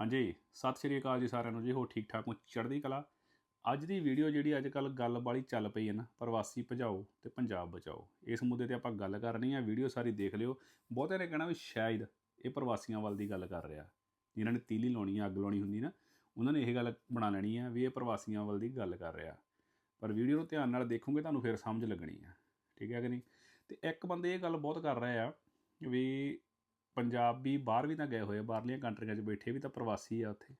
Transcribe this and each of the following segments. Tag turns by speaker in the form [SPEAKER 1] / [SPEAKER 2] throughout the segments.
[SPEAKER 1] ਹਾਂਜੀ, ਸਤਿ ਸ਼੍ਰੀ ਅਕਾਲ ਜੀ ਸਾਰਿਆਂ ਨੂੰ ਜੀ ਹੋ ਠੀਕ ਠਾਕ ਹੋ? ਚੜ੍ਹਦੀ ਕਲਾ। ਅੱਜ ਦੀ ਵੀਡੀਓ ਜਿਹੜੀ ਅੱਜ ਕੱਲ ਗੱਲ ਵਾਲੀ ਚੱਲ ਪਈ ਹੈ ਨਾ, ਪ੍ਰਵਾਸੀ ਭਜਾਓ ਤੇ ਪੰਜਾਬ ਬਚਾਓ। ਇਸ ਮੁੱਦੇ ਤੇ ਆਪਾਂ ਗੱਲ ਕਰਨੀ ਹੈ ਵੀਡੀਓ ਸਾਰੀ ਦੇਖ ਲਿਓ। ਬਹੁਤਿਆਂ ਨੇ ਕਹਿਣਾ ਵੀ ਸ਼ਾਇਦ ਇਹ ਪ੍ਰਵਾਸੀਆਂ ਵੱਲ ਦੀ ਗੱਲ ਕਰ ਰਿਹਾ। ਜਿਨ੍ਹਾਂ ਨੇ ਤੀਲੀ ਲਾਉਣੀ ਆ, ਅੱਗ ਲਾਉਣੀ ਹੁੰਦੀ ਨਾ, ਉਹਨਾਂ ਨੇ ਇਹ ਗੱਲ ਬਣਾ ਲੈਣੀ ਆ ਵੀ ਇਹ ਪ੍ਰਵਾਸੀਆਂ ਵੱਲ ਦੀ ਗੱਲ ਕਰ ਰਿਹਾ। ਪਰ ਵੀਡੀਓ ਨੂੰ ਧਿਆਨ ਨਾਲ ਦੇਖੋਗੇ, ਤੁਹਾਨੂੰ ਫਿਰ ਸਮਝ ਲੱਗਣੀ ਆ। ਠੀਕ ਹੈ ਕਿ ਨਹੀਂ? ਤੇ ਇੱਕ ਬੰਦੇ ਇਹ ਗੱਲ ਬਹੁਤ ਕਰ ਰਹੇ ਆ ਵੀ ਪੰਜਾਬੀ ਬਾਹਰ ਵੀ ਤਾਂ ਗਏ ਹੋਏ ਆ, ਬਾਹਰਲੀਆਂ ਕੰਟਰੀਆਂ 'ਚ ਬੈਠੇ ਵੀ ਤਾਂ ਪ੍ਰਵਾਸੀ ਆ ਉੱਥੇ।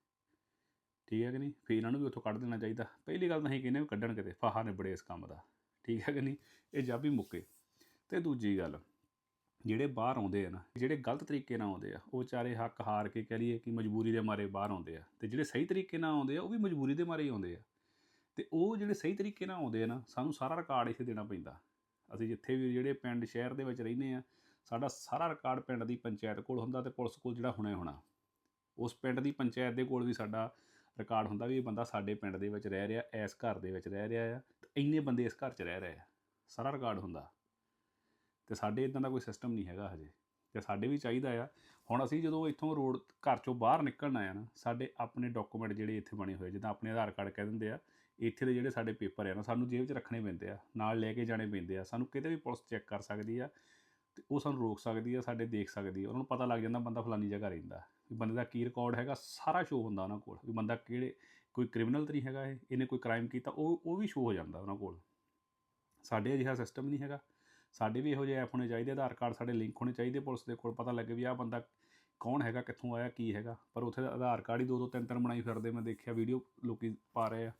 [SPEAKER 1] ਠੀਕ ਹੈ ਕਿ ਨਹੀਂ? ਫਿਰ ਇਹਨਾਂ ਨੂੰ ਵੀ ਉੱਥੋਂ ਕੱਢ ਦੇਣਾ ਚਾਹੀਦਾ। ਪਹਿਲੀ ਗੱਲ ਤਾਂ ਅਸੀਂ ਕਹਿੰਦੇ ਵੀ ਕੱਢਣ ਕਿਤੇ, ਫਾਹਾ ਨਿਬੜੇ ਇਸ ਕੰਮ ਦਾ। ਠੀਕ ਹੈ ਕਿ ਨਹੀਂ? ਇਹ ਜਾਬੀ ਮੁੱਕੇ। ਤੇ ਦੂਜੀ ਗੱਲ, ਜਿਹੜੇ ਬਾਹਰ ਆਉਂਦੇ ਆ ਨਾ, ਜਿਹੜੇ ਗਲਤ ਤਰੀਕੇ ਨਾਲ ਆਉਂਦੇ ਆ, ਉਹ ਵਿਚਾਰੇ ਹੱਕ ਹਾਰ ਕੇ ਕਹ ਲਈਏ ਕਿ ਮਜਬੂਰੀ ਦੇ ਮਾਰੇ ਬਾਹਰ ਆਉਂਦੇ ਆ। ਤੇ ਜਿਹੜੇ ਸਹੀ ਤਰੀਕੇ ਨਾਲ ਆਉਂਦੇ ਆ, ਉਹ ਵੀ ਮਜਬੂਰੀ ਦੇ ਮਾਰੇ ਹੀ ਆਉਂਦੇ ਆ। ਤੇ ਉਹ ਜਿਹੜੇ ਸਹੀ ਤਰੀਕੇ ਨਾਲ ਆਉਂਦੇ ਆ ਨਾ, ਸਾਨੂੰ ਸਾਰਾ ਰਿਕਾਰਡ ਇੱਥੇ ਦੇਣਾ ਪੈਂਦਾ। ਅਸੀਂ ਜਿੱਥੇ ਵੀ ਜਿਹੜੇ ਪਿੰਡ, ਸ਼ਹਿਰ ਦੇ ਵਿੱਚ ਰਹਿੰਦੇ ਆ ਸਾਡਾ ਸਾਰਾ ਰਿਕਾਰਡ ਪਿੰਡ ਦੀ ਪੰਚਾਇਤ ਕੋਲ ਹੁੰਦਾ ਤੇ ਪੁਲਿਸ ਕੋਲ ਜਿਹੜਾ ਹੁਣੇ ਹੋਣਾ। ਉਸ ਪਿੰਡ ਦੀ ਪੰਚਾਇਤ ਦੇ ਕੋਲ ਵੀ ਸਾਡਾ ਰਿਕਾਰਡ ਹੁੰਦਾ ਵੀ ਇਹ ਬੰਦਾ ਸਾਡੇ ਪਿੰਡ ਦੇ ਵਿੱਚ ਰਹਿ ਰਿਹਾ, ਇਸ ਘਰ ਦੇ ਵਿੱਚ ਰਹਿ ਰਿਹਾ ਆ ਤੇ ਇੰਨੇ ਬੰਦੇ ਇਸ ਘਰ 'ਚ ਰਹਿ ਰਹੇ ਆ। ਸਾਰਾ ਰਿਕਾਰਡ ਹੁੰਦਾ। ਤੇ ਸਾਡੇ ਇਦਾਂ ਦਾ ਕੋਈ ਸਿਸਟਮ ਨਹੀਂ ਹੈਗਾ ਹਜੇ। ਤੇ ਸਾਡੇ ਵੀ ਚਾਹੀਦਾ ਆ। ਹੁਣ ਅਸੀਂ ਜਦੋਂ ਇੱਥੋਂ ਰੋਡ ਘਰ ਚੋਂ ਬਾਹਰ ਨਿਕਲਣਾ ਆ ਨਾ, ਸਾਡੇ ਆਪਣੇ ਡਾਕੂਮੈਂਟ ਜਿਹੜੇ ਇੱਥੇ ਬਣੇ ਹੋਏ ਜਿੱਦਾਂ ਆਪਣੇ ਆਧਾਰ ਕਾਰਡ ਕਹਿ ਦਿੰਦੇ ਆ, ਇੱਥੇ ਦੇ ਜਿਹੜੇ ਸਾਡੇ ਪੇਪਰ ਆ ਨਾ, ਸਾਨੂੰ ਜੇਬ 'ਚ ਰੱਖਣੇ ਪੈਂਦੇ ਆ, ਨਾਲ ਲੈ ਕੇ ਜਾਣੇ ਪੈਂਦੇ ਆ, ਸਾਨੂੰ ਕਿਤੇ ਵੀ ਪੁਲਿਸ ਚੈੱਕ ਕਰ ਸਕਦੀ ਆ ਤੇ ਉਹ ਸਾਨੂੰ ਰੋਕ ਸਕਦੀ ਆ, ਸਾਡੇ ਦੇਖ ਸਕਦੀ ਆ। ਉਹਨਾਂ ਨੂੰ ਪਤਾ ਲੱਗ ਜਾਂਦਾ ਬੰਦਾ ਫਲਾਨੀ ਜਗ੍ਹਾ ਰਹਿੰਦਾ। ਵੀ ਬੰਦੇ ਦਾ ਕੀ ਰਿਕਾਰਡ ਹੈਗਾ, ਸਾਰਾ ਸ਼ੋਅ ਹੁੰਦਾ ਉਹਨਾਂ ਕੋਲ। ਵੀ ਬੰਦਾ ਕਿਹੜੇ, ਕੋਈ ਕ੍ਰਿਮੀਨਲ ਤਾਂ ਨਹੀਂ ਹੈਗਾ ਇਹ, ਇਹਨੇ ਕੋਈ ਕ੍ਰਾਈਮ ਕੀਤਾ, ਉਹ ਉਹ ਵੀ ਸ਼ੋਅ ਹੋ ਜਾਂਦਾ ਉਹਨਾਂ ਕੋਲ। ਸਾਡੇ ਅਜਿਹਾ ਸਿਸਟਮ ਨਹੀਂ ਹੈਗਾ। ਸਾਡੇ ਵੀ ਇਹੋ ਜਿਹੇ ਐਪ ਹੋਣੇ ਚਾਹੀਦੇ, ਆਧਾਰ ਕਾਰਡ ਸਾਡੇ ਲਿੰਕ ਹੋਣੇ ਚਾਹੀਦੇ, ਪੁਲਿਸ ਦੇ ਕੋਲ ਪਤਾ ਲੱਗੇ ਵੀ ਆਹ ਬੰਦਾ ਕੌਣ ਹੈਗਾ, ਕਿੱਥੋਂ ਆਇਆ, ਕੀ ਹੈਗਾ। ਪਰ ਉੱਥੇ ਦਾ ਆਧਾਰ ਕਾਰਡ ਹੀ ਦੋ ਦੋ ਤਿੰਨ ਤਿੰਨ ਬਣਾਈ ਫਿਰਦੇ, ਮੈਂ ਦੇਖਿਆ ਵੀਡੀਓ ਲੋਕੀ ਪਾ ਰਹੇ ਆ।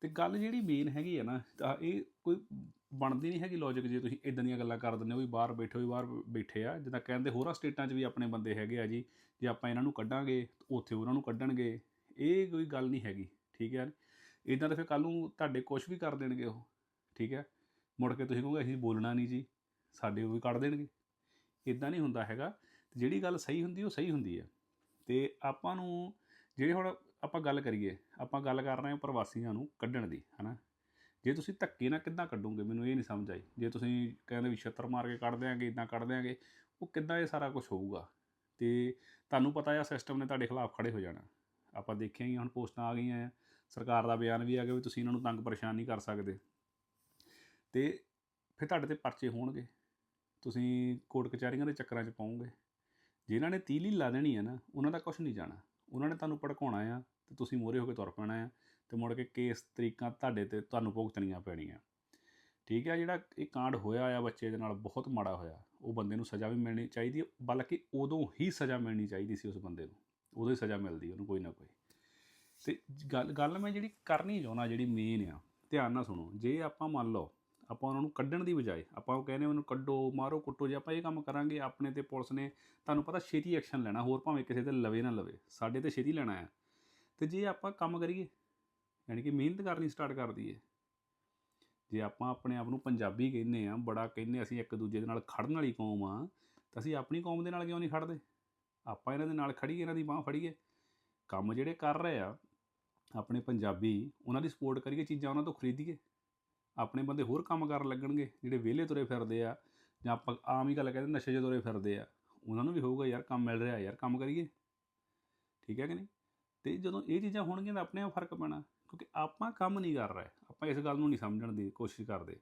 [SPEAKER 1] ਤੇ ਗੱਲ ਜਿਹੜੀ ਮੇਨ ਹੈਗੀ ਆ ਨਾ, ਤਾਂ ਇਹ ਕੋਈ ਬਣਦੀ ਨਹੀਂ ਹੈਗੀ ਲੌਜੀਕ ਜੇ, ਤੁਸੀਂ ਇਦਾਂ ਦੀਆਂ ਗੱਲਾਂ ਕਰ ਦਿੰਦੇ ਹੋ ਵੀ ਬਾਹਰ ਬੈਠੇ ਹੋ ਵੀ ਬਾਹਰ ਬੈਠੇ ਆ। ਜਿੱਦਾਂ ਕਹਿੰਦੇ ਹੋਰਾਂ ਸਟੇਟਾਂ 'ਚ ਵੀ ਆਪਣੇ ਬੰਦੇ ਹੈਗੇ ਆ ਜੀ, ਜੇ ਆਪਾਂ ਇਹਨਾਂ ਨੂੰ ਕੱਢਾਂਗੇ ਉੱਥੇ ਉਹਨਾਂ ਨੂੰ ਕੱਢਣਗੇ। ਇਹ ਕੋਈ ਗੱਲ ਨਹੀਂ ਹੈਗੀ, ਠੀਕ ਹੈ? ਇਦਾਂ ਤਾਂ ਫਿਰ ਕੱਲ ਨੂੰ ਤੁਹਾਡੇ ਕੁਝ ਵੀ ਕਰ ਦੇਣਗੇ ਉਹ, ਠੀਕ ਹੈ? ਮੁੜ ਕੇ ਤੁਸੀਂ ਕਹੋਗੇ, ਅਸੀਂ ਬੋਲਣਾ ਨਹੀਂ ਜੀ, ਸਾਡੇ ਉਹ ਵੀ ਕੱਢ ਦੇਣਗੇ। ਇਦਾਂ ਨਹੀਂ ਹੁੰਦਾ ਹੈਗਾ। ਤੇ ਜਿਹੜੀ ਗੱਲ ਸਹੀ ਹੁੰਦੀ, ਉਹ ਸਹੀ ਹੁੰਦੀ ਹੈ। ਤੇ ਆਪਾਂ ਨੂੰ, ਜਿਹੜੇ ਹੁਣ ਆਪਾਂ ਗੱਲ ਕਰੀਏ, ਆਪਾਂ ਗੱਲ ਕਰ ਰਹੇ ਹਾਂ ਪ੍ਰਵਾਸੀਆਂ ਨੂੰ ਕੱਢਣ ਦੀ, ਹਨਾ? ਜੇ ਤੁਸੀਂ ਧੱਕੇ ਨਾਲ ਕਿੱਦਾਂ ਕੱਢੋਗੇ? ਮੈਨੂੰ ਇਹ ਨਹੀਂ ਸਮਝ ਆਈ। ਜੇ ਤੁਸੀਂ ਕਹਿੰਦੇ ਵੀ ਛੱਤਰ ਮਾਰ ਕੇ ਕੱਢ ਦਿਆਂਗੇ ਇਦਾਂ ਕੱਢ ਦਿਆਂਗੇ, ਉਹ ਕਿੱਦਾਂ ਇਹ ਸਾਰਾ ਕੁਝ ਹੋਊਗਾ? ਤੇ ਤੁਹਾਨੂੰ ਪਤਾ ਆ ਸਿਸਟਮ ਨੇ ਤੁਹਾਡੇ ਖਿਲਾਫ ਖੜੇ ਹੋ ਜਾਣਾ। ਆਪਾਂ ਦੇਖਿਆ ਹੀ ਹੁਣ ਪੋਸਟਾਂ ਆ ਗਈਆਂ ਆ। ਸਰਕਾਰ ਦਾ ਬਿਆਨ ਵੀ ਆ ਗਿਆ ਵੀ ਤੁਸੀਂ ਇਹਨਾਂ ਨੂੰ ਤੰਗ ਪਰੇਸ਼ਾਨ ਨਹੀਂ ਕਰ ਸਕਦੇ। ਤੇ ਫਿਰ ਤੁਹਾਡੇ ਤੇ ਪਰਚੇ ਹੋਣਗੇ। ਤੁਸੀਂ ਕੋਰਟ ਕਚਹਿਰੀਆਂ ਦੇ ਚੱਕਰਾਂ 'ਚ ਪਾਉਂਗੇ ਜਿਨ੍ਹਾਂ ਨੇ ਤੀਲੀ ਲਾ ਦੇਣੀ ਹੈ ਨਾ, ਉਹਨਾਂ ਦਾ ਕੁਝ ਨਹੀਂ ਜਾਣਾ। ਉਹਨਾਂ ਨੇ ਤੁਹਾਨੂੰ ਭੜਕਾਉਣਾ ਆ ਤੇ ਤੁਸੀਂ ਮੋਰੇ ਹੋ ਕੇ ਤੁਰ ਪੈਣਾ ਆ। ਤੇ ਮੁੜ ਕੇ ਕੇਸ ਤਰੀਕਾਂ ਤੁਹਾਡੇ ਤੇ ਤੁਹਾਨੂੰ ਭੁਗਤਣੀਆਂ ਪੈਣੀਆਂ। ਠੀਕ ਹੈ, ਜਿਹੜਾ ਇਹ ਕਾਂਡ ਹੋਇਆ ਆ ਬੱਚੇ ਦੇ ਨਾਲ, ਬਹੁਤ ਮਾੜਾ ਹੋਇਆ। ਉਹ ਬੰਦੇ ਨੂੰ ਸਜ਼ਾ ਵੀ ਮਿਲਣੀ ਚਾਹੀਦੀ ਹੈ, ਬਲਕਿ ਉਦੋਂ ਹੀ ਸਜ਼ਾ ਮਿਲਣੀ ਚਾਹੀਦੀ ਸੀ ਉਸ ਬੰਦੇ ਨੂੰ। ਉਦੋਂ ਹੀ ਸਜ਼ਾ ਮਿਲਦੀ ਉਹਨੂੰ ਕੋਈ ਨਾ ਕੋਈ। ਤੇ ਗੱਲ ਗੱਲ ਮੈਂ ਜਿਹੜੀ ਕਰਨੀ ਚਾਹੁੰਦਾ, ਜਿਹੜੀ ਮੇਨ ਆ, ਧਿਆਨ ਨਾਲ ਸੁਣੋ। ਜੇ ਆਪਾਂ ਮੰਨ ਲਓ, ਆਪਾਂ ਉਹਨਾਂ ਨੂੰ ਕੱਢਣ ਦੀ ਬਜਾਏ, ਆਪਾਂ ਉਹ ਕਹਿੰਦੇ ਉਹਨੂੰ ਕੱਢੋ, ਮਾਰੋ, ਕੁੱਟੋ, ਜੇ ਆਪਾਂ ਇਹ ਕੰਮ ਕਰਾਂਗੇ, ਆਪਣੇ ਤੇ ਪੁਲਿਸ ਨੇ ਤੁਹਾਨੂੰ ਪਤਾ ਛੇਤੀ ਐਕਸ਼ਨ ਲੈਣਾ, ਹੋਰ ਭਾਵੇਂ ਕਿਸੇ ਤੇ ਲਵੇ ਨਾ ਲਵੇ, ਸਾਡੇ ਤੇ ਛੇਤੀ ਲੈਣਾ ਆ। ਤੇ ਜੇ ਆਪਾਂ ਕੰਮ ਕਰੀਏ ਯਾਨੀ ਕਿ ਮਿਹਨਤ ਕਰਨੀ ਸਟਾਰਟ ਕਰਦੀ ਹੈ ਜੇ ਆਪਾਂ ਆਪਣੇ ਆਪ ਨੂੰ ਪੰਜਾਬੀ ਕਹਿੰਦੇ ਆ ਬੜਾ ਕਹਿੰਦੇ ਅਸੀਂ ਇੱਕ ਦੂਜੇ ਦੇ ਨਾਲ ਖੜਨ ਵਾਲੀ ਕੌਮ ਆ ਤਾਂ ਅਸੀਂ ਆਪਣੀ ਕੌਮ ਦੇ ਨਾਲ ਕਿਉਂ ਨਹੀਂ ਖੜਦੇ? ਆਪਾਂ ਇਹਨਾਂ ਦੇ ਨਾਲ ਖੜੀਏ, ਇਹਨਾਂ ਦੀ ਬਾਹ ਫੜੀਏ। ਕੰਮ ਜਿਹੜੇ ਕਰ ਰਹੇ ਆ, ਆਪਣੇ ਪੰਜਾਬੀ, ਉਹਨਾਂ ਦੀ ਸਪੋਰਟ ਕਰੀਏ, ਚੀਜ਼ਾਂ ਉਹਨਾਂ ਤੋਂ ਖਰੀਦੀਏ। ਆਪਣੇ ਬੰਦੇ ਹੋਰ ਕੰਮ ਕਰਨ ਲੱਗਣਗੇ, ਜਿਹੜੇ ਵਿਹਲੇ ਤੁਰੇ ਫਿਰਦੇ ਆ, ਜਾਂ ਆਪਾਂ ਆਮ ਹੀ ਗੱਲ ਕਹਿੰਦੇ ਨਸ਼ੇ 'ਚ ਤੁਰੇ ਫਿਰਦੇ ਆ। ਉਹਨਾਂ ਨੂੰ ਵੀ ਹੋਊਗਾ, ਯਾਰ ਕੰਮ ਮਿਲ ਰਿਹਾ, ਯਾਰ ਕੰਮ ਕਰੀਏ। ਠੀਕ ਹੈ ਕਿ ਨਹੀਂ? ਤੇ ਜਦੋਂ ਇਹ ਚੀਜ਼ਾਂ ਹੋਣਗੀਆਂ ਤਾਂ ਆਪਣੇ ਆਪ ਫ਼ਰਕ ਪੈਣਾ। ਕਿਉਂਕਿ ਆਪਾਂ ਕੰਮ ਨਹੀਂ ਕਰ ਰਹੇ, ਆਪਾਂ ਇਸ ਗੱਲ ਨੂੰ ਨਹੀਂ ਸਮਝਣ ਦੀ ਕੋਸ਼ਿਸ਼ ਕਰਦੇ।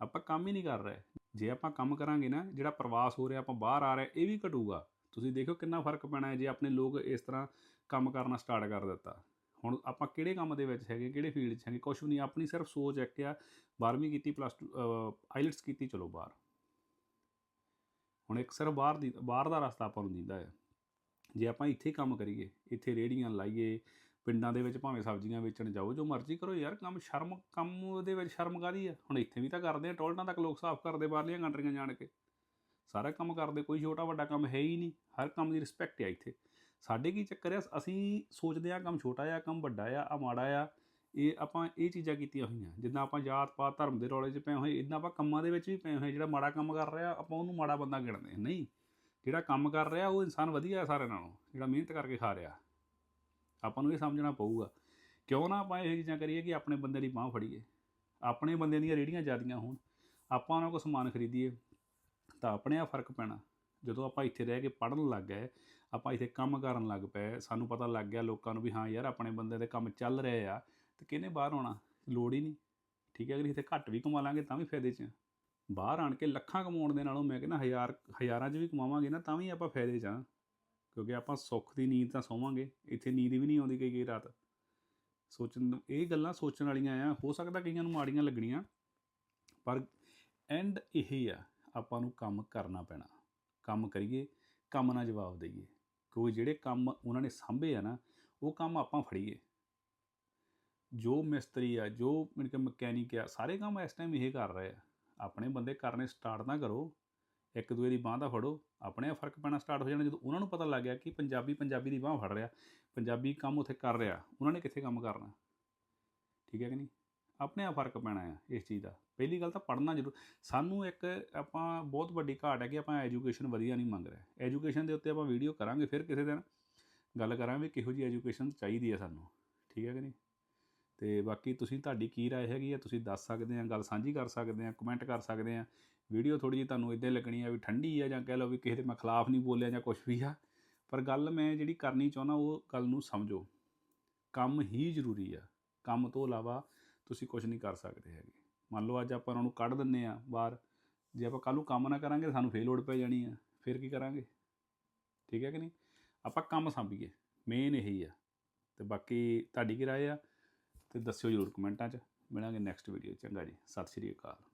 [SPEAKER 1] ਆਪਾਂ ਕੰਮ ਹੀ ਨਹੀਂ ਕਰ ਰਹੇ। ਜੇ ਆਪਾਂ ਕੰਮ ਕਰਾਂਗੇ ਨਾ, ਜਿਹੜਾ ਪ੍ਰਵਾਸ ਹੋ ਰਿਹਾ, ਆਪਾਂ ਬਾਹਰ ਆ ਰਹੇ, ਇਹ ਵੀ ਘਟੂਗਾ। ਤੁਸੀਂ ਦੇਖੋ ਕਿੰਨਾ ਫ਼ਰਕ ਪੈਣਾ ਹੈ ਜੇ ਆਪਣੇ ਲੋਕ ਇਸ ਤਰ੍ਹਾਂ ਕੰਮ ਕਰਨਾ ਸਟਾਰਟ ਕਰ ਦਿੱਤਾ। ਹੁਣ ਆਪਾਂ ਕਿਹੜੇ ਕੰਮ ਦੇ ਵਿੱਚ ਹੈਗੇ, ਕਿਹੜੇ ਫੀਲਡ 'ਚ ਹੈਗੇ, ਕੁਛ ਵੀ ਨਹੀਂ, ਆਪਣੀ ਸਿਰਫ ਸੋਚ ਇੱਕ ਆ 12ਵੀਂ ਕੀਤੀ ਪਲੱਸ 2 ਆਈਲਟਸ ਕੀਤੀ, ਚਲੋ ਬਾਹਰ। ਹੁਣ ਇੱਕ ਸਿਰਫ ਬਾਹਰ ਦੀ, ਬਾਹਰ ਦਾ ਰਸਤਾ ਆਪਾਂ ਨੂੰ ਦਿੰਦਾ ਹੈ। ਜੇ ਆਪਾਂ ਇੱਥੇ ਕੰਮ ਕਰੀਏ, ਇੱਥੇ ਰੇੜੀਆਂ ਲਾਈਏ ਪਿੰਡਾਂ ਦੇ ਵਿੱਚ ਭਾਵੇਂ ਸਬਜ਼ੀਆਂ ਵੇਚਣ ਜਾਓ, ਜੋ ਮਰਜ਼ੀ ਕਰੋ ਯਾਰ, ਕੰਮ ਸ਼ਰਮ, ਕੰਮ ਦੇ ਵਿੱਚ ਸ਼ਰਮ ਕਾਹਦੀ ਆ? ਹੁਣ ਇੱਥੇ ਵੀ ਤਾਂ ਕਰਦੇ ਆ, ਟੋਲਟਾਂ ਤੱਕ ਲੋਕ ਸਾਫ਼ ਕਰਦੇ, ਬਾਹਰਲੀਆਂ ਕੰਟਰੀਆਂ ਜਾਣ ਕੇ। ਸਾਰਾ ਕੰਮ ਕਰਦੇ, ਕੋਈ ਛੋਟਾ ਵੱਡਾ ਕੰਮ ਹੈ ਹੀ ਨਹੀਂ, ਹਰ ਕੰਮ ਦੀ ਰਿਸਪੈਕਟ ਆ ਇੱਥੇ। ਸਾਡੇ ਕੀ ਚੱਕਰ ਆ, ਅਸੀਂ ਸੋਚਦੇ ਆ ਕੰਮ ਛੋਟਾ ਆ, ਕੰਮ ਵੱਡਾ ਆ ਆ ਮਾੜਾ ਆ, ਇਹ ਆਪਾਂ ਇਹ ਚੀਜ਼ਾਂ ਕੀਤੀਆਂ ਹੋਈਆਂ, ਜਿੱਦਾਂ ਆਪਾਂ ਜਾਤ ਪਾਤ, ਧਰਮ ਦੇ ਰੌਲੇ 'ਚ ਪਏ ਹੋਏ ਇਦਾਂ ਆਪਾਂ ਕੰਮਾਂ ਦੇ ਵਿੱਚ ਵੀ ਪਏ ਹੋਏ, ਜਿਹੜਾ ਮਾੜਾ ਕੰਮ ਕਰ ਰਿਹਾ, ਆਪਾਂ ਉਹਨੂੰ ਮਾੜਾ ਬੰਦਾ ਗਿਣਦੇ ਹਾਂ। ਨਹੀਂ, ਜਿਹੜਾ ਕੰਮ ਕਰ ਰਿਹਾ, ਉਹ ਇਨਸਾਨ ਵਧੀਆ ਹੈ ਸਾਰਿਆਂ ਨਾਲੋਂ, ਜਿਹੜਾ ਮਿਹਨਤ ਕਰਕੇ ਖਾ ਰਿਹਾ। ਆਪਾਂ ਨੂੰ ਇਹ ਸਮਝਣਾ ਪਊਗਾ। ਕਿਉਂ ਨਾ ਆਪਾਂ ਇਹ ਚੀਜ਼ਾਂ ਕਰੀਏ ਕਿ ਆਪਣੇ ਬੰਦੇ ਦੀ ਬਾਹ ਫੜੀਏ। ਆਪਣੇ ਬੰਦੇ ਦੀਆਂ ਰੇੜੀਆਂ ਜ਼ਿਆਦੀਆਂ ਹੋਣ। ਆਪਾਂ ਉਹਨਾਂ ਕੋਲ ਸਮਾਨ ਖਰੀਦੀਏ, ਤਾਂ ਆਪਣੇ ਆ ਫ਼ਰਕ ਪੈਣਾ। ਜਦੋਂ ਆਪਾਂ ਇੱਥੇ ਰਹਿ ਕੇ ਪੜਨ ਲੱਗ ਗਏ, ਆਪਾਂ ਇੱਥੇ ਕੰਮ ਕਰਨ ਲੱਗ ਪਏ, ਸਾਨੂੰ ਪਤਾ ਲੱਗ ਗਿਆ ਲੋਕਾਂ ਨੂੰ ਵੀ ਹਾਂ ਯਾਰ ਆਪਣੇ ਬੰਦੇ ਦੇ ਕੰਮ ਚੱਲ ਰਹੇ ਆ, ਤੇ ਕਿਹਨੇ ਬਾਹਰ ਆਉਣਾ? ਲੋੜ ਹੀ ਨਹੀਂ। ਠੀਕ ਹੈ ਅਗਰ ਇੱਥੇ ਘੱਟ ਵੀ ਕਮਾ ਲਾਂਗੇ ਤਾਂ ਵੀ ਫਾਇਦੇ 'ਚ ਆ। ਬਾਹਰ ਆਣ ਕੇ ਲੱਖਾਂ ਕਮਾਉਣ ਦੇ ਨਾਲੋਂ ਮੈਂ ਕਹਿੰਦਾ ਹਜ਼ਾਰ, ਹਜ਼ਾਰਾਂ 'ਚ ਵੀ ਕਮਾਵਾਂਗੇ ਨਾ ਤਾਂ ਵੀ ਆਪਾਂ ਫਾਇਦੇ 'ਚ ਆ। ਕਿਉਂਕਿ ਆਪਾਂ ਸੁੱਖ ਦੀ ਨੀਂਦ ਤਾਂ ਸੌਵਾਂਗੇ, ਇੱਥੇ ਨੀਂਦ ਵੀ ਨਹੀਂ ਆਉਂਦੀ ਕਈ ਕਈ ਰਾਤ। ਸੋਚਣ ਇਹ ਗੱਲਾਂ ਸੋਚਣ ਵਾਲੀਆਂ ਆ, ਹੋ ਸਕਦਾ ਕਈਆਂ ਨੂੰ ਮਾੜੀਆਂ ਲੱਗਣੀਆਂ, ਪਰ ਐਂਡ ਇਹ ਆ, ਆਪਾਂ ਨੂੰ ਕੰਮ ਕਰਨਾ ਪੈਣਾ। ਕੰਮ ਕਰੀਏ, ਕੰਮ ਨਾਲ ਜਵਾਬ ਦਈਏ। ਕਿਉਂਕਿ ਜਿਹੜੇ ਕੰਮ ਉਹਨਾਂ ਨੇ ਸਾਂਭੇ ਆ ਨਾ, ਉਹ ਕੰਮ ਆਪਾਂ ਫੜੀਏ। ਜੋ ਮਿਸਤਰੀ ਆ, ਜੋ ਮਨ ਕਿ ਮਕੈਨਿਕ ਆ, ਸਾਰੇ ਕੰਮ ਇਸ ਟਾਈਮ ਇਹ ਕਰ ਰਹੇ ਆ। ਆਪਣੇ ਬੰਦੇ ਕਰਨੇ ਸਟਾਰਟ ਨਾ ਕਰੋ। ਇੱਕ ਦੂਏ ਦੀ ਬਾਂਹ ਦਾ ਫੜੋ, ਆਪਣੇ ਆਪ ਫ਼ਰਕ ਪੈਣਾ ਸਟਾਰਟ ਹੋ ਜਾਣਾ। ਜਦੋਂ ਉਹਨਾਂ ਨੂੰ ਪਤਾ ਲੱਗ ਗਿਆ ਕਿ ਪੰਜਾਬੀ ਪੰਜਾਬੀ ਦੀ ਬਾਂਹ ਫੜ ਰਿਹਾ, ਪੰਜਾਬੀ ਕੰਮ ਉੱਥੇ ਕਰ ਰਿਹਾ, ਉਹਨਾਂ ਨੇ ਕਿੱਥੇ ਕੰਮ ਕਰਨਾ? ਠੀਕ ਹੈ ਕਿ ਨਹੀਂ? ਆਪਣੇ ਆ ਫ਼ਰਕ ਪੈਣਾ ਆ ਇਸ ਚੀਜ਼ ਦਾ। ਪਹਿਲੀ ਗੱਲ ਤਾਂ ਪੜ੍ਹਨਾ ਜ਼ਰੂਰ। ਸਾਨੂੰ ਇੱਕ ਆਪਾਂ ਬਹੁਤ ਵੱਡੀ ਘਾਟ ਹੈ ਕਿ ਆਪਾਂ ਐਜੂਕੇਸ਼ਨ ਵਧੀਆ ਨਹੀਂ ਮੰਗ ਰਹੇ। ਐਜੂਕੇਸ਼ਨ ਦੇ ਉੱਤੇ ਆਪਾਂ ਵੀਡੀਓ ਕਰਾਂਗੇ ਫਿਰ ਕਿਸੇ ਦਿਨ। ਗੱਲ ਕਰਾਂਗੇ ਕਿਹੋ ਜੀ ਐਜੂਕੇਸ਼ਨ ਚਾਹੀਦੀ ਹੈ ਸਾਨੂੰ। ਠੀਕ ਹੈ ਕਿ ਨਹੀਂ? ਤੇ ਬਾਕੀ ਤੁਸੀਂ ਤੁਹਾਡੀ ਕੀ رائے ਹੈਗੀ ਆ ਤੁਸੀਂ ਦੱਸ ਸਕਦੇ ਆ ਗੱਲ ਸਾਂਝੀ ਕਰ ਸਕਦੇ ਆ ਕਮੈਂਟ ਕਰ ਸਕਦੇ ਆ ਵੀਡੀਓ ਥੋੜੀ ਜਿਹੀ ਤੁਹਾਨੂੰ ਇਦਾਂ ਲੱਗਣੀ ਆ ਵੀ ਠੰਡੀ ਆ ਜਾਂ ਕਹਿ ਲਓ ਵੀ ਕਿਸੇ ਦੇ ਮੈਂ ਖਿਲਾਫ ਨਹੀਂ ਬੋਲਿਆ ਜਾਂ ਕੁਝ ਵੀ ਆ ਪਰ ਗੱਲ ਮੈਂ ਜਿਹੜੀ ਕਰਨੀ ਚਾਹੁੰਦਾ ਉਹ ਗੱਲ ਨੂੰ ਸਮਝੋ ਕੰਮ ਹੀ ਜ਼ਰੂਰੀ ਆ ਕੰਮ ਤੋਂ ਇਲਾਵਾ ਤੁਸੀਂ ਕੁਝ ਨਹੀਂ ਕਰ ਸਕਦੇ ਹੈਗੇ ਮੰਨ ਲਓ ਅੱਜ ਆਪਾਂ ਉਹਨਾਂ ਨੂੰ ਕੱਢ ਦਿੰਨੇ ਆ ਬਾਹਰ ਜੇ ਆਪਾਂ ਕੱਲ੍ਹ ਨੂੰ ਕੰਮ ਨਾ ਕਰਾਂਗੇ ਤਾਂ ਸਾਨੂੰ ਫੇਰ ਲੋੜ ਪੈ ਜਾਣੀ ਆ ਫਿਰ ਕੀ ਕਰਾਂਗੇ ਠੀਕ ਹੈ ਕਿ ਨਹੀਂ ਆਪਾਂ ਕੰਮ ਸੰਭੀਏ ਮੇਨ ਇਹੀ ਆ ਤੇ ਬਾਕੀ ਤੁਹਾਡੀ ਕੀ ਰਾਏ ਆ ਤੇ ਦੱਸਿਓ ਜ਼ਰੂਰ ਕਮੈਂਟਾਂ 'ਚ। ਮਿਲਾਂਗੇ ਨੈਕਸਟ ਵੀਡੀਓ ਚੰਗਾ ਜੀ। ਸਤਿ ਸ਼੍ਰੀ ਅਕਾਲ।